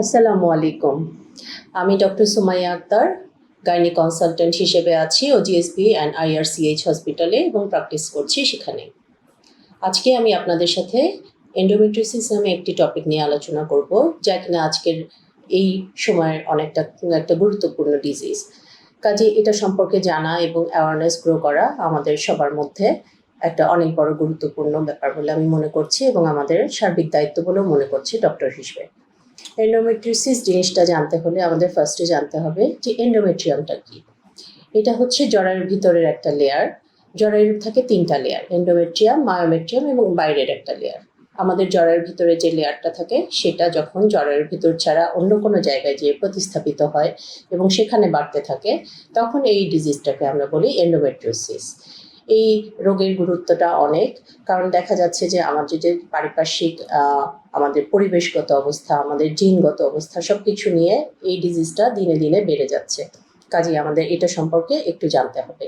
আসসালামু আলাইকুম। আমি doctor Sumaiya Akter, gynae consultant হিসেবে আছি ওজিএসবি অ্যান্ড আইআরসিএইচ হসপিটালে এবং প্র্যাকটিস করছি সেখানে। আজকে আমি আপনাদের সাথে এন্ডোমেট্রিসিস নামে একটি টপিক নিয়ে আলোচনা করব, যা কিনা আজকের এই সময়ের অনেকটা, একটা গুরুত্বপূর্ণ ডিজিজ কাজে এটা সম্পর্কে জানা এবং অ্যাওয়ারনেস গ্রো করা আমাদের সবার মধ্যে একটা অনেক বড় গুরুত্বপূর্ণ ব্যাপার বলে আমি মনে করছি এবং আমাদের সার্বিক দায়িত্ব বলেও মনে করছি ডক্টর হিসেবে। এন্ডোমেট্রিসিস জিনিসটা জানতে হলে আমাদের ফার্স্টে জানতে হবে যে এন্ডোমেট্রিয়ামটা কি। এটা হচ্ছে জরায়ুর ভিতরের একটা লেয়ার জরায়ুর থাকে তিনটা লেয়ার এন্ডোমেট্রিয়াম মায়োমেট্রিয়াম এবং বাইরের একটা লেয়ার আমাদের জরায়ুর ভিতরে যে লেয়ারটা থাকে, সেটা যখন জরায়ুর ভিতর ছাড়া অন্য কোনো জায়গায় যেয়ে প্রতিস্থাপিত হয় এবং সেখানে বাড়তে থাকে, তখন এই ডিজিজটাকে আমরা বলি এন্ডোমেট্রিওসিস এই রোগের গুরুত্বটা অনেক। কারণ দেখা যাচ্ছে যে আমাদের যে পারিপার্শ্বিক আমাদের পরিবেশগত অবস্থা, আমাদের জিনগত অবস্থা সব কিছু নিয়ে এই ডিজিজটা দিনে দিনে বেড়ে যাচ্ছে। কাজেই আমাদের এটা সম্পর্কে একটু জানতে হবে।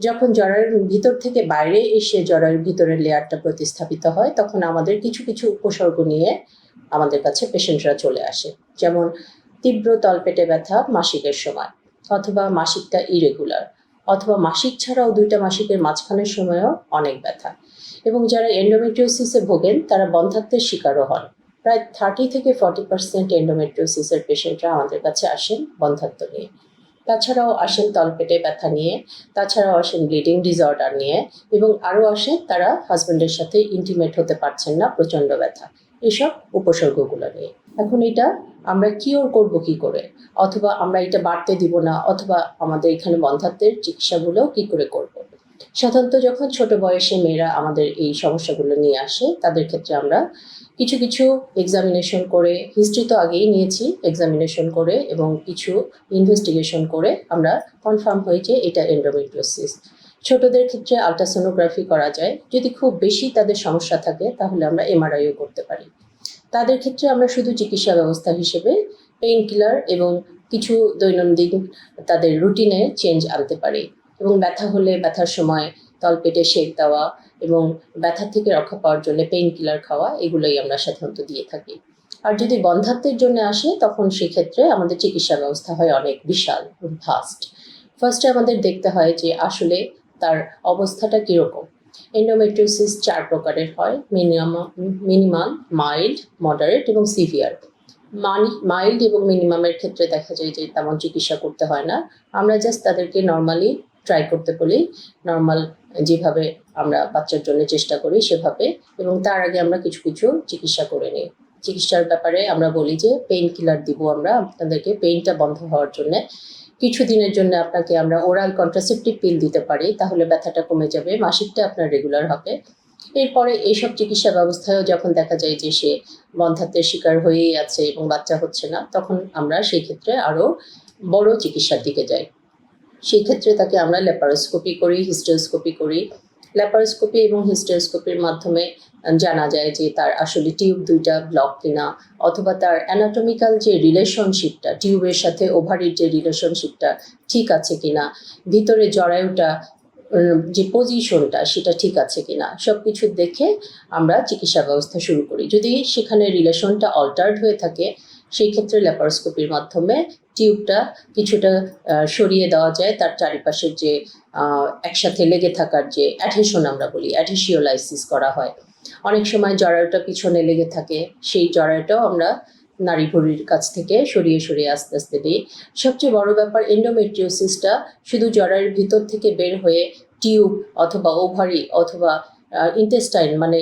যখন জরায়ুর ভিতর থেকে বাইরে এসে জরায়ুর ভিতরের লেয়ারটা প্রতিস্থাপিত হয়, তখন আমাদের কিছু কিছু উপসর্গ নিয়ে আমাদের কাছে পেশেন্টরা চলে আসে। যেমন তীব্র তলপেটে ব্যথা মাসিকের সময়, অথবা মাসিকটা ইরেগুলার অথবা মাসিক ছাড়াও দুইটা মাসিকের মাঝখানের সময়ও অনেক ব্যথা। এবং যারা এন্ডোমেট্রিওসিসে ভোগেন, তারা বন্ধাত্মের শিকারও হন। প্রায় থার্টি থেকে ফর্টি পার্সেন্ট এন্ডোমেট্রিওসিসের পেশেন্টরা আমাদের কাছে আসেন বন্ধাত্ম নিয়ে। তাছাড়াও আসেন তলপেটে ব্যথা নিয়ে, তাছাড়াও আসেন ব্লিডিং ডিসঅর্ডার নিয়ে, এবং আরও আসেন তারা হাজব্যান্ডের সাথে ইন্টিমেট হতে পারছেন না প্রচণ্ড ব্যথা। এসব উপসর্গগুলো নিয়ে। এখন এটা আমরা কিওর করব কি করে? অথবা আমরা এটা বাড়তে দিব না, অথবা আমাদের এখানে বন্ধাত্বের চিকিৎসাগুলো কি করে করব? সাধারণত যখন ছোট বয়সে মেয়েরা আমাদের এই সমস্যাগুলো নিয়ে আসে, তাদের ক্ষেত্রে আমরা কিছু কিছু এক্সামিনেশন করে হিস্ট্রি তো আগেই নিয়েছি এক্সামিনেশন করে এবং কিছু ইনভেস্টিগেশন করে আমরা কনফার্ম হয়েছে এটা এন্ডোমেট্রিওসিস ছোটদের ক্ষেত্রে আলট্রাসোনোগ্রাফি করা যায়। যদি খুব বেশি তাদের সমস্যা থাকে, তাহলে আমরা এমআরআইও করতে পারি। তাদের ক্ষেত্রে আমরা শুধু চিকিৎসা ব্যবস্থা হিসেবে পেইন কিলার এবং কিছু দৈনন্দিন তাদের রুটিনে চেঞ্জ আনতে পারি। এবং ব্যথা হলে ব্যথার সময় তলপেটে সেক দেওয়া এবং ব্যথা থেকে রক্ষা পাওয়ার জন্য পেইন কিলার খাওয়া, এগুলোই আমরা সাধারণত দিয়ে থাকি। আর যদি বন্ধাত্বের জন্য আসে, তখন সেক্ষেত্রে আমাদের চিকিৎসা ব্যবস্থা হয় অনেক বিশাল ভাস্ট ফার্স্টে আমাদের দেখতে হয় যে আসলে তার অবস্থাটা কীরকম। এন্ডোমেট্রিওসিস চার প্রকারের হয় মিনিমাম মিনিমাল মাইল্ড মডারেট এবং সিভিয়ার মাইল্ড এবং মিনিমামের ক্ষেত্রে দেখা যায় যে তেমন চিকিৎসা করতে হয় না। আমরা জাস্ট তাদেরকে নর্মালি ট্রাই করতে বলি। নর্মাল যেভাবে আমরা বাচ্চার জন্য চেষ্টা করি সেভাবে এবং তার আগে আমরা কিছু কিছু চিকিৎসা করে নিই। চিকিৎসার ব্যাপারে আমরা বলি যে পেইন কিলার দিব আমরা আপনাদেরকে পেইনটা বন্ধ হওয়ার জন্য কিছু দিনের জন্য আপনাকে আমরা ওরাল কন্ট্রাসেপটিভ পিল দিতে পারি, তাহলে ব্যথাটা কমে যাবে, মাসিকটা আপনার রেগুলার হবে। এরপরে এইসব চিকিৎসা ব্যবস্থায়ও যখন দেখা যায় যে সে বন্ধাত্বের শিকার হয়েই আছে এবং বাচ্চা হচ্ছে না, তখন আমরা সেই ক্ষেত্রে আরও বড় চিকিৎসার দিকে যাই। সেই ক্ষেত্রে তাকে আমরা ল্যাপারোস্কোপি করি হিস্টোস্কোপি করি। ল্যাপারোস্কোপি এবং হিস্টোস্কোপির মাধ্যমে জানা যায় যে তার আসলে টিউব দুইটা ব্লক কিনা, অথবা তার অ্যানাটমিক্যাল যে রিলেশনশিপটা টিউবের সাথে ওভারের যে রিলেশনশিপটা ঠিক আছে কিনা, ভিতরে জরায়ুটা যে পজিশনটা সেটা ঠিক আছে কিনা সব কিছু দেখে আমরা চিকিৎসা ব্যবস্থা শুরু করি। যদি সেখানে রিলেশনটা অল্টার্ড হয়ে থাকে, সেই ক্ষেত্রে ল্যাপারোস্কোপির মাধ্যমে টিউবটা কিছুটা সরিয়ে দেওয়া যায়। তার চারিপাশের যে একসাথে লেগে থাকার যে অ্যাডহেশন আমরা বলি অ্যাডহেসিওলাইসিস করা হয়। অনেক সময় জরায়ুটা পিছনে লেগে থাকে, সেই জরায়ুটাও আমরা নারী ভরির কাছ থেকে সরিয়ে সরিয়ে আস্তে আস্তে দিই। সবচেয়ে বড় ব্যাপার এন্ডোমেট্রিওসিসটা শুধু জরায়ুর ভিতর থেকে বের হয়ে টিউব অথবা ওভারি অথবা ইন্টেস্টাইন মানে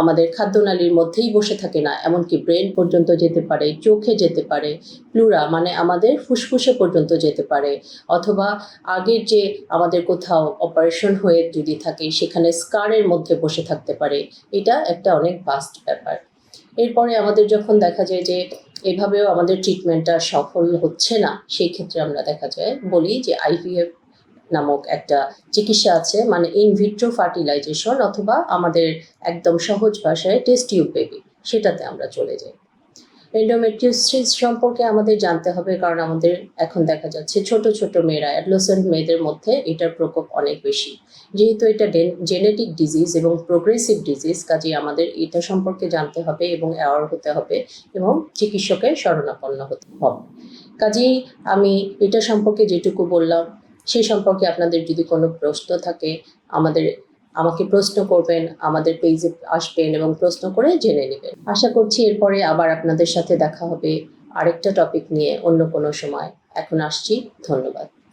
আমাদের খাদ্যনালীর মধ্যেই বসে থাকে না, এমনকি ব্রেন পর্যন্ত যেতে পারে, চোখে যেতে পারে প্লুরা মানে আমাদের ফুসফুসে পর্যন্ত যেতে পারে, অথবা আগের যে আমাদের কোথাও অপারেশন হয়ে যদি থাকে, সেখানে স্কারের মধ্যে বসে থাকতে পারে, এটা একটা অনেক ভাস্ট ব্যাপার। এরপরে আমাদের যখন দেখা যায় যে, এভাবেও আমাদের ট্রিটমেন্টটা সফল হচ্ছে না, সেই ক্ষেত্রে আমরা দেখা যায়, বলি যে আইভিএফ নামক একটা চিকিৎসা আছে মানে ইনভিট্রো ফার্টিলাইজেশন অথবা আমাদের একদম সহজ ভাষায় টেস্ট টিউব বেবি সেটাতে আমরা চলে যাই। এন্ডোমেট্রিওসিস সম্পর্কে আমাদের জানতে হবে, কারণ আমাদের এখন দেখা যাচ্ছে ছোট ছোট মেয়েরা অ্যাডলোসেন্ট মেয়েদের মধ্যে এটার প্রকোপ অনেক বেশি। যেহেতু এটা জেনেটিক ডিজিজ এবং প্রোগ্রেসিভ ডিজিজ কাজেই আমাদের এটা সম্পর্কে জানতে হবে এবং অ্যাওয়ার হতে হবে এবং চিকিৎসকের শরণাপন্ন হতে হবে। কাজেই আমি এটা সম্পর্কে যেটুকু বললাম সেই সম্পর্কে আপনাদের যদি কোনো প্রশ্ন থাকে, আমাদের, আমাকে প্রশ্ন করবেন, আমাদের পেজে আসবেন এবং প্রশ্ন করে জেনে নেবেন। আশা করছি এরপরে আবার আপনাদের সাথে দেখা হবে আরেকটা টপিক নিয়ে অন্য কোনো সময়। এখন আসছি, ধন্যবাদ।